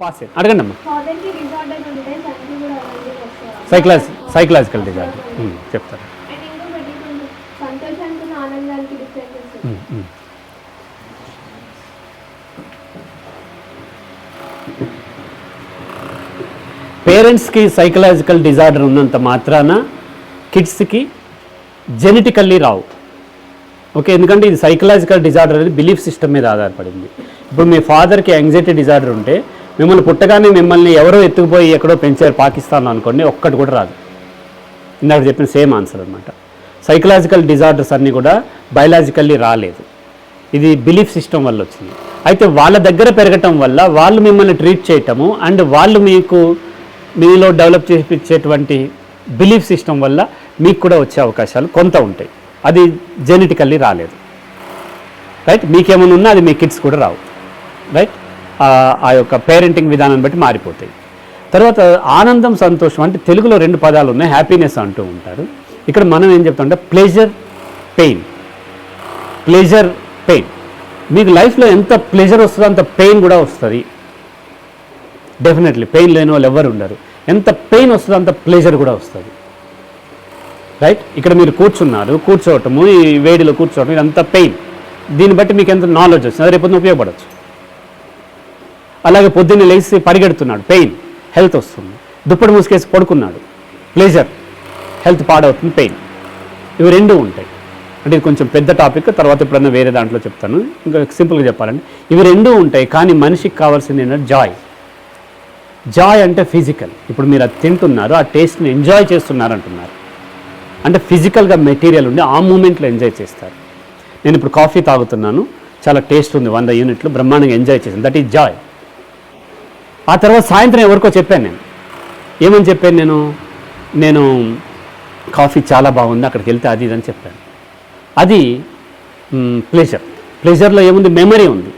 Pass అడగండి అమ్మా. Psychology psychological disorder um. పేరెంట్స్కి సైకలాజికల్ డిజార్డర్ ఉన్నంత మాత్రాన కిడ్స్కి జెనెటికల్లీ రావు. ఓకే ఎందుకంటే ఇది సైకలాజికల్ డిజార్డర్ అనేది బిలీఫ్ సిస్టమ్ మీద ఆధారపడింది. ఇప్పుడు మీ ఫాదర్కి యాంగ్జైటీ డిజార్డర్ ఉంటే మిమ్మల్ని పుట్టగానే మిమ్మల్ని ఎవరో ఎత్తుకుపోయి ఎక్కడో పెంచారు పాకిస్తాన్ అనుకోండి ఒక్కటి కూడా రాదు. ఇందాక చెప్పిన సేమ్ ఆన్సర్ అనమాట సైకలాజికల్ డిజార్డర్స్ అన్నీ కూడా బయలాజికల్లీ రాలేదు. ఇది బిలీఫ్ సిస్టమ్ వల్ల వచ్చింది. అయితే వాళ్ళ దగ్గర పెరగటం వల్ల వాళ్ళు మిమ్మల్ని ట్రీట్ చేయటము అండ్ వాళ్ళు మీకు మీలో డెవలప్ చేపించేటువంటి బిలీఫ్ సిస్టమ్ వల్ల మీకు కూడా వచ్చే అవకాశాలు కొంత ఉంటాయి. అది జెనెటికల్లీ రాలేదు. రైట్? మీకేమైనా ఉన్నా అది మీ కిడ్స్ కూడా రావు. రైట్? ఆ యొక్క పేరెంటింగ్ విధానాన్ని బట్టి మారిపోతాయి. తర్వాత ఆనందం సంతోషం అంటే తెలుగులో రెండు పదాలు ఉన్నాయి హ్యాపీనెస్ అంటూ ఉంటారు. ఇక్కడ మనం ఏం చెప్తామంటే ప్లెజర్ పెయిన్ ప్లెజర్ పెయిన్ మీకు లైఫ్లో ఎంత ప్లెజర్ వస్తుందో అంత పెయిన్ కూడా వస్తుంది. డెఫినెట్లీ పెయిన్ లేని వాళ్ళు ఎవరు ఉండరు. ఎంత పెయిన్ వస్తుందో అంత ప్లెజర్ కూడా వస్తుంది. రైట్ ఇక్కడ మీరు కూర్చున్నారు కూర్చోవటము ఈ వేడిలో కూర్చోవటం ఇదంతా పెయిన్ దీన్ని బట్టి మీకు ఎంత నాలెడ్జ్ వస్తుంది? అది రేపొద్దున ఉపయోగపడవచ్చు అలాగే పొద్దున్నే లేచి పరిగెడుతున్నాడు. పెయిన్ హెల్త్ వస్తుంది. దుప్పటి మూసుకేసి పడుకున్నాడు. ప్లేజర్ హెల్త్ పాడవుతుంది. పెయిన్ ఇవి రెండు ఉంటాయి. అంటే ఇది కొంచెం పెద్ద టాపిక్ తర్వాత ఎప్పుడన్నా వేరే దాంట్లో చెప్తాను. ఇంకా సింపుల్గా చెప్పాలంటే ఇవి రెండూ ఉంటాయి. కానీ మనిషికి కావాల్సింది ఏంటంటే జాయ్ జాయ్ అంటే ఫిజికల్ ఇప్పుడు మీరు అది తింటున్నారు ఆ టేస్ట్ని ఎంజాయ్ చేస్తున్నారు అంటున్నారు అంటే ఫిజికల్గా మెటీరియల్ ఉండి ఆ మూమెంట్లో ఎంజాయ్ చేస్తారు. నేను ఇప్పుడు కాఫీ తాగుతున్నాను. చాలా టేస్ట్ ఉంది వంద యూనిట్లు బ్రహ్మాండంగా ఎంజాయ్ చేశాను. దట్ ఈజ్ జాయ్ ఆ తర్వాత సాయంత్రం ఎవరికో చెప్పాను నేను. ఏమని చెప్పాను నేను? నేను కాఫీ చాలా బాగుంది అక్కడికి వెళ్తే అది ఇది అని చెప్పాను. అది ప్లెజర్ ప్లెజర్లో ఏముంది? మెమరీ ఉంది.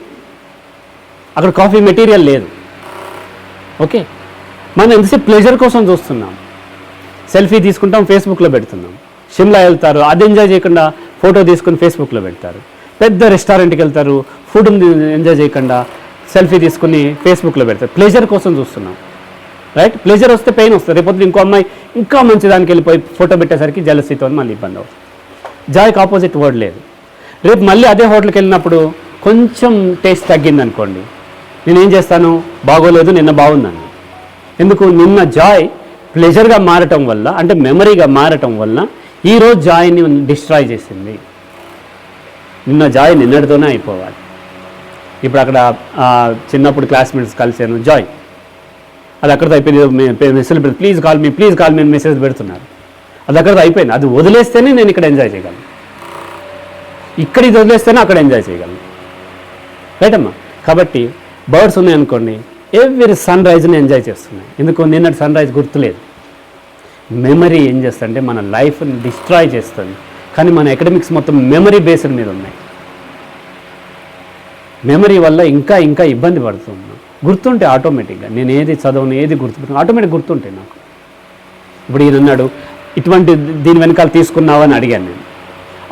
అక్కడ కాఫీ మెటీరియల్ లేదు. ఓకే? మనం ఎంతసేపు ప్లెజర్ కోసం చూస్తున్నాం? సెల్ఫీ తీసుకుంటాం ఫేస్బుక్లో పెడుతున్నాం. షిమ్లా వెళ్తారు అది ఎంజాయ్ చేయకుండా ఫోటో తీసుకుని ఫేస్బుక్లో పెడతారు. పెద్ద రెస్టారెంట్కి వెళ్తారు ఫుడ్ ఎంజాయ్ చేయకుండా సెల్ఫీ తీసుకుని ఫేస్బుక్లో పెడతారు. ప్లెజర్ కోసం చూస్తున్నాం. రైట్? ప్లెజర్ వస్తే పెయిన్ వస్తుంది. రేపొద్దు ఇంకో అమ్మాయి ఇంకా మంచి దానికి వెళ్ళిపోయి ఫోటో పెట్టేసరికి జలసీతో మళ్ళీ ఇబ్బంది అవుతుంది. జాయ్కి ఆపోజిట్ వర్డ్ లేదు. రేపు మళ్ళీ అదే హోటల్కి వెళ్ళినప్పుడు కొంచెం టేస్ట్ తగ్గింది అనుకోండి నేనేం చేస్తాను? బాగోలేదు నిన్న బాగుందని ఎందుకు? నిన్న జాయ్ ప్లెజర్గా మారటం వల్ల అంటే మెమరీగా మారటం వల్ల ఈరోజు జాయ్ని డిస్ట్రాయ్ చేసింది. నిన్న జాయ్ నిన్నటితోనే అయిపోవాలి. ఇప్పుడు అక్కడ చిన్నప్పుడు క్లాస్మేట్స్ కలిసాను జాయ్ అది అక్కడితో అయిపోయింది. మెసేజ్ పెడుతుంది please call me please call me message పెడుతున్నారు. అది అక్కడితో అయిపోయింది. అది వదిలేస్తేనే నేను ఇక్కడ ఎంజాయ్ చేయగలను. ఇక్కడ ఇది వదిలేస్తేనే అక్కడ ఎంజాయ్ చేయగలను. రైట్ అమ్మా? కాబట్టి బర్డ్స్ ఉన్నాయనుకోండి ఎవ్రీ సన్ రైజ్ని ఎంజాయ్ చేస్తున్నాయి. ఎందుకు నిన్నటి సన్ రైజ్ గుర్తులేదు. మెమరీ ఏం చేస్తుందంటే మన లైఫ్ని డిస్ట్రాయ్ చేస్తుంది. కానీ మన అకాడమిక్స్ మొత్తం మెమరీ బేస్డ్ మీద ఉన్నాయి. మెమరీ వల్ల ఇంకా ఇంకా ఇబ్బంది పడుతున్నాం గుర్తుంటే ఆటోమేటిక్గా నేను ఏది చదవను ఏది గుర్తుపెట్టుకుని ఆటోమేటిక్ గుర్తుంటాయి నాకు. ఇప్పుడు ఈయన అన్నాడు ఇటువంటి దీని వెనకాల తీసుకున్నావా? అని అడిగాను నేను.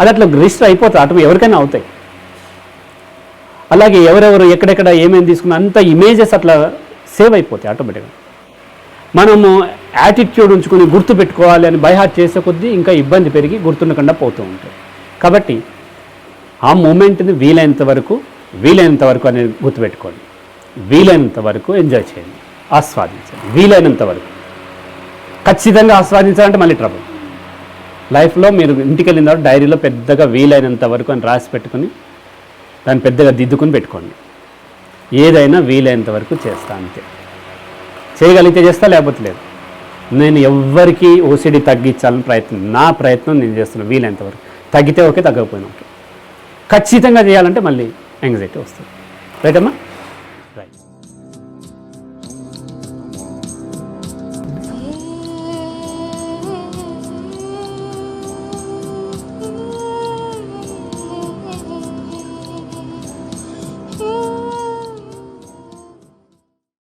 అది అట్లా రిజిస్టర్ అయిపోతే ఆటో ఎవరికైనా అవుతాయి. అలాగే ఎవరెవరు ఎక్కడెక్కడ ఏమేమి తీసుకున్న అంత ఇమేజెస్ అట్లా సేవ్ అయిపోతాయి ఆటోమేటిక్గా మనము యాటిట్యూడ్ ఉంచుకొని గుర్తు పెట్టుకోవాలి అని బైహార్ట్ చేసే కొద్దీ ఇంకా ఇబ్బంది పెరిగి గుర్తుండకుండా పోతూ ఉంటాయి. కాబట్టి ఆ మూమెంట్ని వీలైనంత వరకు వీలైనంత వరకు అనేది గుర్తుపెట్టుకోండి. వీలైనంత వరకు ఎంజాయ్ చేయండి. ఆస్వాదించండి. వీలైనంత వరకు. ఖచ్చితంగా ఆస్వాదించాలంటే మళ్ళీ ట్రబుల్ లైఫ్లో మీరు ఇంటికి వెళ్ళిన తర్వాత డైరీలో పెద్దగా వీలైనంత వరకు అని రాసి పెట్టుకుని దాన్ని పెద్దగా దిద్దుకుని పెట్టుకోండి. ఏదైనా వీలైనంత వరకు చేస్తా అంతే. చేయగలిగితే చేస్తా లేకపోతే లేదు. నేను ఎవ్వరికి ఓసిడి తగ్గించాలని ప్రయత్నం నా ప్రయత్నం నేను చేస్తున్నాను వీలైనంత వరకు. తగ్గితే ఓకే తగ్గకపోయినా ఓకే. ఖచ్చితంగా చేయాలంటే మళ్ళీ యాంగ్జైటీ వస్తుంది. రైటమ్మా అమ్మా?